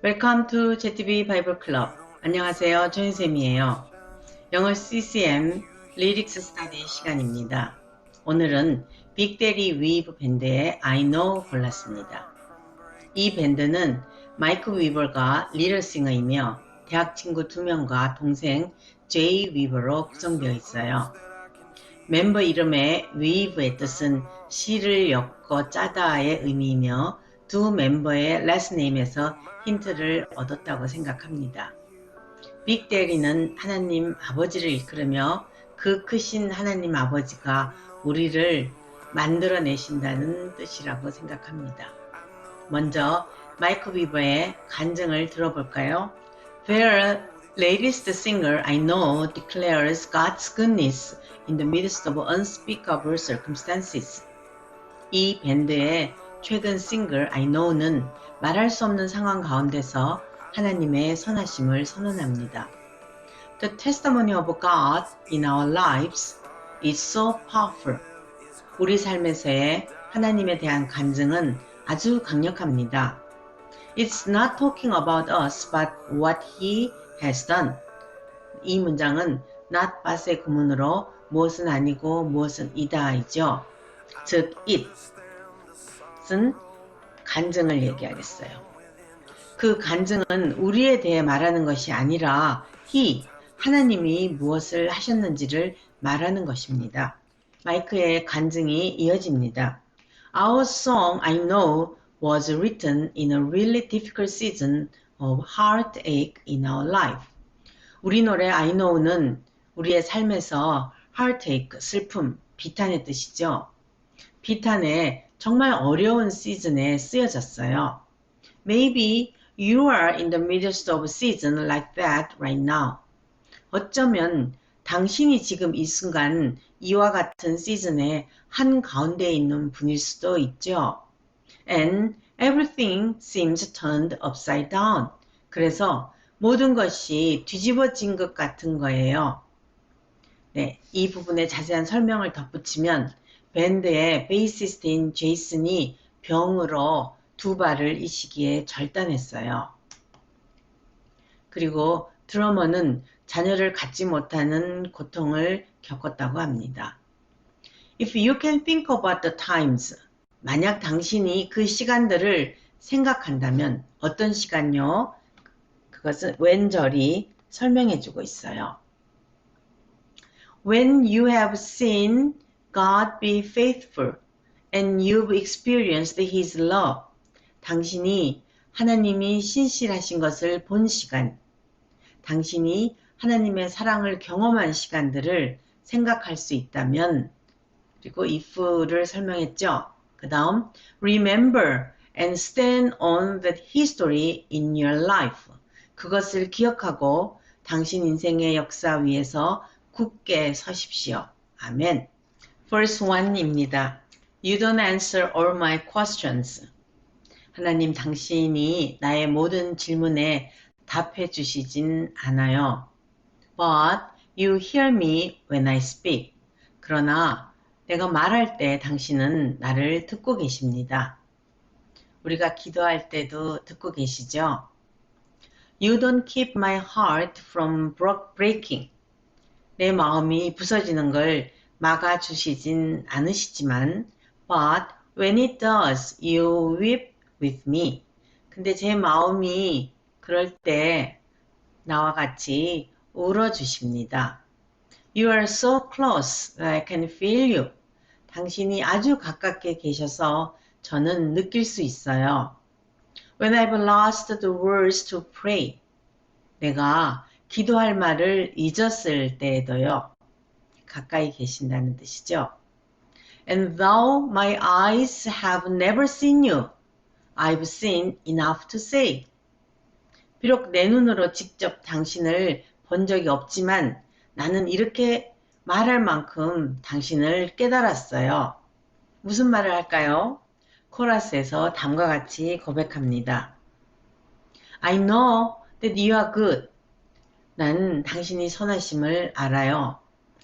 Welcome to ZB Bible Club. 안녕하세요. 조인쌤이에요. 영어 CCM 리릭스 스타디 시간입니다. 오늘은 빅데리 위브 밴드의 I Know 골랐습니다. 이 밴드는 마이크 위버가 리더싱어이며 대학 친구 두 명과 동생 제이 위버로 구성되어 있어요. 멤버 이름의 위브의 뜻은 씨를 엮어 짜다의 의미이며 두 멤버의 레스네임에서 힌트를 얻었다고 생각합니다. 빅데리는 하나님 아버지를 이끌으며 그 크신 하나님 아버지가 우리를 만들어내신다는 뜻이라고 생각합니다. 먼저 마이크 비버의 간증을 들어볼까요? Their latest singer I know declares God's goodness in the midst of unspeakable circumstances. 이 밴드의 최근 싱글 I Know는 말할 수 없는 상황 가운데서 하나님의 선하심을 선언합니다. The testimony of God in our lives is so powerful. 우리 삶에서의 하나님에 대한 간증은 아주 강력합니다. It's not talking about us, but what He has done. 이 문장은 not but의 구문으로 무엇은 아니고 무엇은 이다이죠. 즉, it 은 간증을 얘기하겠어요. 그 간증은 우리에 대해 말하는 것이 아니라 he, 하나님이 무엇을 하셨는지를 말하는 것입니다. 마이크의 간증이 이어집니다. Our song I know was written in a really difficult season of heartache in our life. 우리 노래 I know는 우리의 삶에서 heartache, 슬픔, 비탄의 뜻이죠. 비탄의 정말 어려운 시즌에 쓰여졌어요. Maybe you are in the midst of a season like that right now. 어쩌면 당신이 지금 이 순간 이와 같은 시즌의 한 가운데 있는 분일 수도 있죠. And everything seems turned upside down. 그래서 모든 것이 뒤집어진 것 같은 거예요. 네, 이 부분에 자세한 설명을 덧붙이면 밴드의 베이시스트인 제이슨이 병으로 두 발을 이 시기에 절단했어요. 그리고 드러머는 자녀를 갖지 못하는 고통을 겪었다고 합니다. If you can think about the times, 만약 당신이 그 시간들을 생각한다면 어떤 시간요? 그것은 왼절이 설명해 주고 있어요. When you have seen God be faithful and you've experienced His love. 당신이 하나님이 신실하신 것을 본 시간, 당신이 하나님의 사랑을 경험한 시간들을 생각할 수 있다면, 그리고 if를 설명했죠. 그 다음, remember and stand on that history in your life. 그것을 기억하고 당신 인생의 역사 위에서 굳게 서십시오. 아멘. Verse 1입니다. You don't answer all my questions. 하나님 당신이 나의 모든 질문에 답해 주시진 않아요. But you hear me when I speak. 그러나 내가 말할 때 당신은 나를 듣고 계십니다. 우리가 기도할 때도 듣고 계시죠? You don't keep my heart from breaking. 내 마음이 부서지는 걸 막아주시진 않으시지만 but when it does, you weep with me. 근데 제 마음이 그럴 때 나와 같이 울어주십니다. You are so close that I can feel you. 당신이 아주 가깝게 계셔서 저는 느낄 수 있어요. When I've lost the words to pray. 내가 기도할 말을 잊었을 때에도요. 가까이 계신다는 뜻이죠. And though my eyes have never seen you, I've seen enough to say. 비록 내 눈으로 직접 당신을 본 적이 없지만 나는 이렇게 말할 만큼 당신을 깨달았어요. 무슨 말을 할까요? 코러스에서 다음과 같이 고백합니다. I know that you are good. 난 당신이 선하심을 알아요.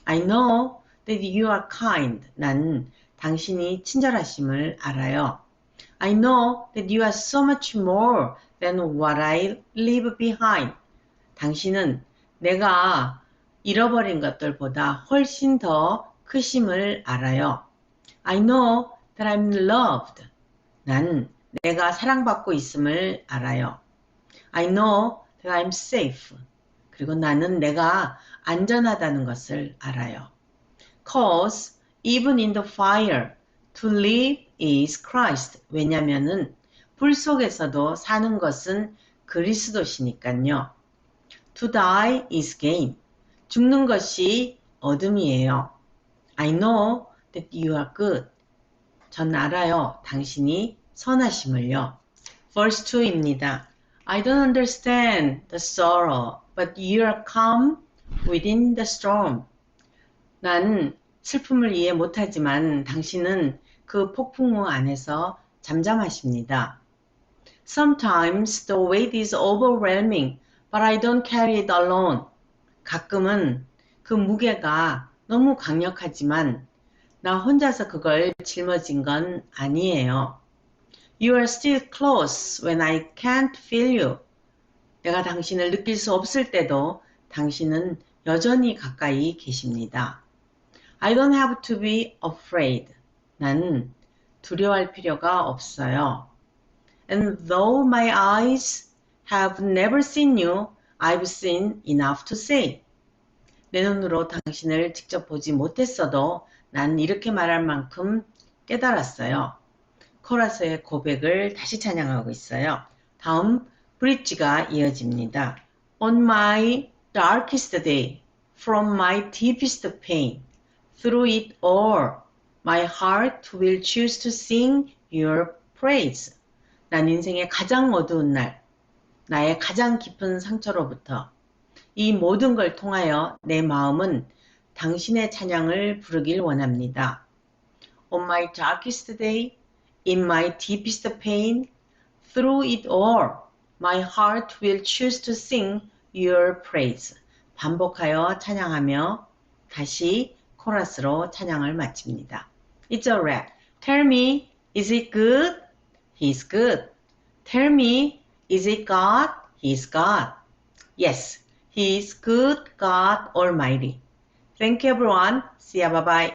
I know that you are kind. 난 당신이 친절하심을 알아요. I know that you are so much more than what I leave behind. 당신은 내가 잃어버린 것들보다 훨씬 더 크심을 알아요. I know that I'm loved. 난 내가 사랑받고 있음을 알아요. I know that I'm safe. 그리고 나는 내가 안전하다는 것을 알아요. Cause even in the fire to live is Christ. 왜냐면은 불 속에서도 사는 것은 그리스도시니까요. To die is gain. 죽는 것이 어둠이에요. I know that you are good. 전 알아요. 당신이 선하심을요. Verse 2입니다. I don't understand the sorrow, but you are calm within the storm. 난 슬픔을 이해 못하지만 당신은 그 폭풍우 안에서 잠잠하십니다. Sometimes the weight is overwhelming, but I don't carry it alone. 가끔은 그 무게가 너무 강력하지만 나 혼자서 그걸 짊어진 건 아니에요. You are still close when I can't feel you. 내가 당신을 느낄 수 없을 때도 당신은 여전히 가까이 계십니다. I don't have to be afraid. 난 두려워할 필요가 없어요. And though my eyes have never seen you, I've seen enough to say. 내 눈으로 당신을 직접 보지 못했어도 난 이렇게 말할 만큼 깨달았어요. 코라스의 고백을 다시 찬양하고 있어요. 다음 브릿지가 이어집니다. On my darkest day, from my deepest pain, through it all, my heart will choose to sing your praise. 난 인생의 가장 어두운 날, 나의 가장 깊은 상처로부터 이 모든 걸 통하여 내 마음은 당신의 찬양을 부르길 원합니다. On my darkest day, in my deepest pain, through it all, my heart will choose to sing your praise. 반복하여 찬양하며 다시 코러스로 찬양을 마칩니다. It's a rap. Tell me, is it good? He's good. Tell me, is it God? He's God. Yes, He is good God Almighty. Thank you everyone. See ya. Bye bye.